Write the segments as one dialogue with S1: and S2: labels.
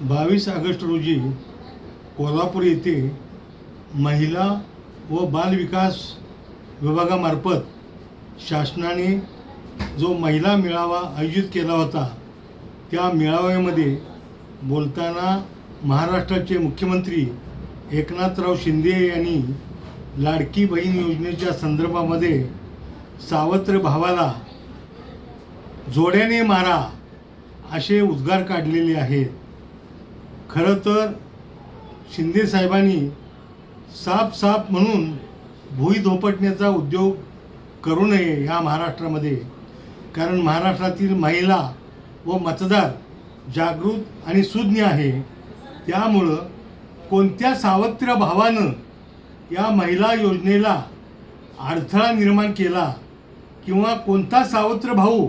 S1: बावीस ऑगस्ट रोजी कोल्हापूर येथे महिला व बालविकास विभागामार्फत शासनाने जो महिला मेळावा आयोजित केला होता त्या मेळाव्यामध्ये बोलताना महाराष्ट्राचे मुख्यमंत्री एकनाथराव शिंदे यांनी लाडकी बहीण योजनेच्या संदर्भामध्ये सावत्र भावाला जोड्याने मारा असे उद्गार काढलेले आहेत. खरं तर शिंदे साहेबांनी साप साप म्हणून भुई धोपटण्याचा उद्योग करू नये या महाराष्ट्रामध्ये. कारण महाराष्ट्रातील महिला व मतदार जागृत आणि सुज्ञ आहे. त्यामुळं कोणत्या सावत्र भावानं या महिला योजनेला अडथळा निर्माण केला किंवा कोणता सावत्र भाऊ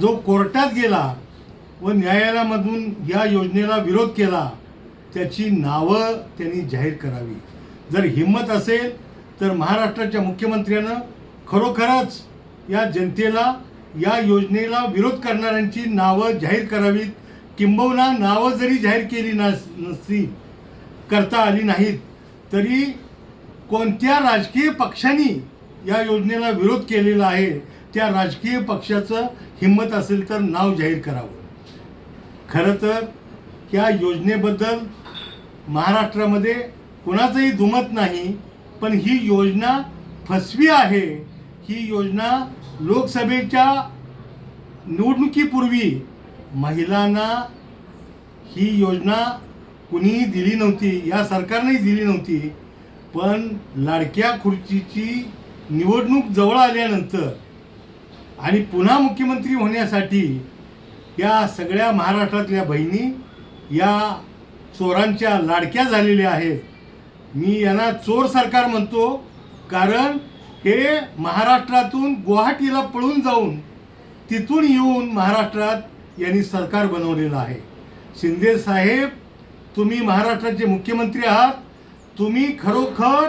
S1: जो कोर्टात गेला व न्यायालयामधून या योजनेला विरोध केला त्याची नावं त्यांनी जाहीर करावी. जर हिंमत असेल तर महाराष्ट्राच्या मुख्यमंत्र्यानं खरोखरच या जनतेला या योजनेला विरोध करणाऱ्यांची नावं जाहीर करावीत. किंबहुना नावं जरी जाहीर केली नस नसती करता आली नाहीत तरी कोणत्या राजकीय पक्षांनी या योजनेला विरोध केलेला आहे त्या राजकीय पक्षाचं हिंमत असेल तर नाव जाहीर करावं. खरं तर या योजनेबद्दल महाराष्ट्रामध्ये कुणाचंही दुमत नाही पण ही योजना फसवी आहे. ही योजना लोकसभेच्या निवडणुकीपूर्वी महिलांना ही योजना कुणीही दिली नव्हती या सरकारनेही दिली नव्हती. पण लाडक्या खुर्चीची निवडणूक जवळ आल्यानंतर आणि पुन्हा मुख्यमंत्री होण्यासाठी या सगळ्या महाराष्ट्रातल्या बहिणी या चोरांच्या लाडक्या झालेल्या आहेत. मी यांना चोर सरकार म्हणतो कारण हे महाराष्ट्रातून गुवाहाटीला पळून जाऊन तिथून येऊन महाराष्ट्रात यांनी सरकार बनवलेलं आहे. शिंदे साहेब तुम्ही महाराष्ट्राचे मुख्यमंत्री आहात. तुम्ही खरोखर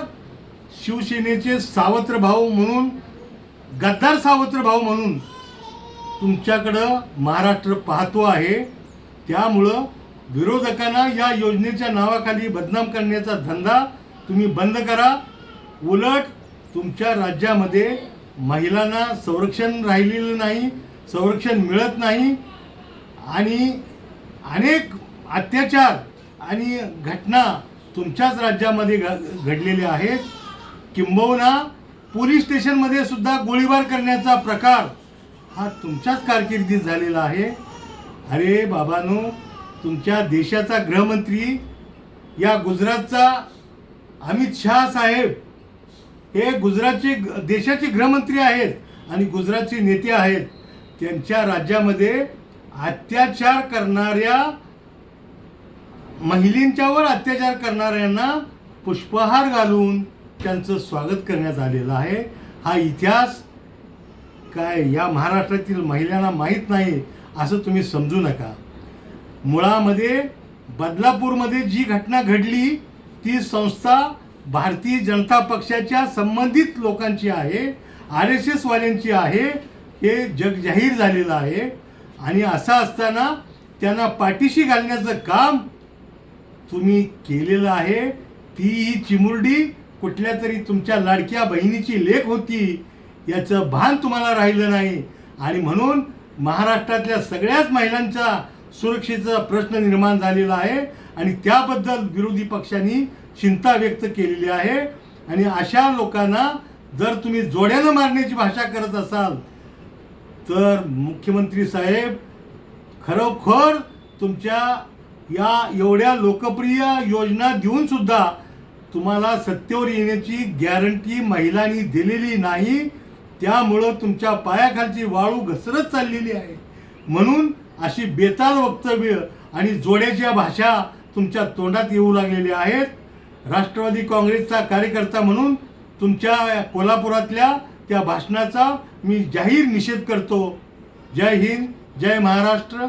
S1: शिवसेनेचे सावत्र भाऊ म्हणून गद्दार सावत्र भाऊ म्हणून तुमच्याकडं महाराष्ट्र पाहतो आहे. त्यामुळं विरोधकांना या योजनेच्या नावाखाली बदनाम करण्याचा धंदा तुम्ही बंद करा. उलट तुमच्या राज्यामध्ये महिलांना संरक्षण राहिलेलं नाही संरक्षण मिळत नाही आणि अनेक अत्याचार आणि घटना तुमच्याच राज्यामध्ये घ घडलेल्या आहेत. किंबहुना पोलीस स्टेशनमध्ये सुद्धा गोळीबार करण्याचा प्रकार हा तुमच्याच कारकिर्दीत झालेला आहे. अरे बाबानो तुमच्या देशाचा गृहमंत्री या गुजरातचा अमित शहा साहेब हे गुजरातचे देशाचे गृहमंत्री आहेत आणि गुजरातचे नेते आहेत. त्यांच्या राज्यामध्ये अत्याचार करणाऱ्या महिलींच्यावर अत्याचार करणाऱ्यांना पुष्पहार घालून त्यांचं स्वागत करण्यात आलेलं आहे. हा इतिहास काय या महाराष्ट्रातील महिलांना माहीत नाही असं तुम्ही समजू नका. मुळामध्ये बदलापूरमध्ये जी घटना घडली ती संस्था भारतीय जनता पक्षाच्या संबंधित लोकांची आहे आर एस एसवाल्यांची आहे हे जग जाहीर झालेलं आहे. आणि असं असताना त्यांना पाठीशी घालण्याचं काम तुम्ही केलेलं आहे. ती ही चिमुरडी कुठल्या तरी तुमच्या लाडक्या बहिणीची लेख होती. याचं भान तुम्हाला राहिलं नाही. आणि म्हणून महाराष्ट्रातल्या सगळ्याच महिलांचा सुरक्षेचा प्रश्न निर्माण झालेला आहे. आणि त्याबद्दल विरोधी पक्षांनी चिंता व्यक्त केलेली आहे. आणि अशा लोकांना जर तुम्ही जोड्यानं मारण्याची भाषा करत असाल तर मुख्यमंत्री साहेब खरोखर तुमच्या या एवढ्या लोकप्रिय योजना देऊन सुद्धा तुम्हाला सत्तेवर येण्याची गॅरंटी महिलांनी दिलेली नाही. त्यामुळं तुमच्या पायाखालची वाळू घसरत चाललेली आहे. म्हणून अशी बेताल वक्तव्य आणि जोड्याच्या भाषा तुमच्या तोंडात येऊ लागलेल्या आहेत. राष्ट्रवादी काँग्रेसचा कार्यकर्ता म्हणून तुमच्या कोल्हापुरातल्या त्या भाषणाचा मी जाहीर निषेध करतो. जय हिंद जय महाराष्ट्र.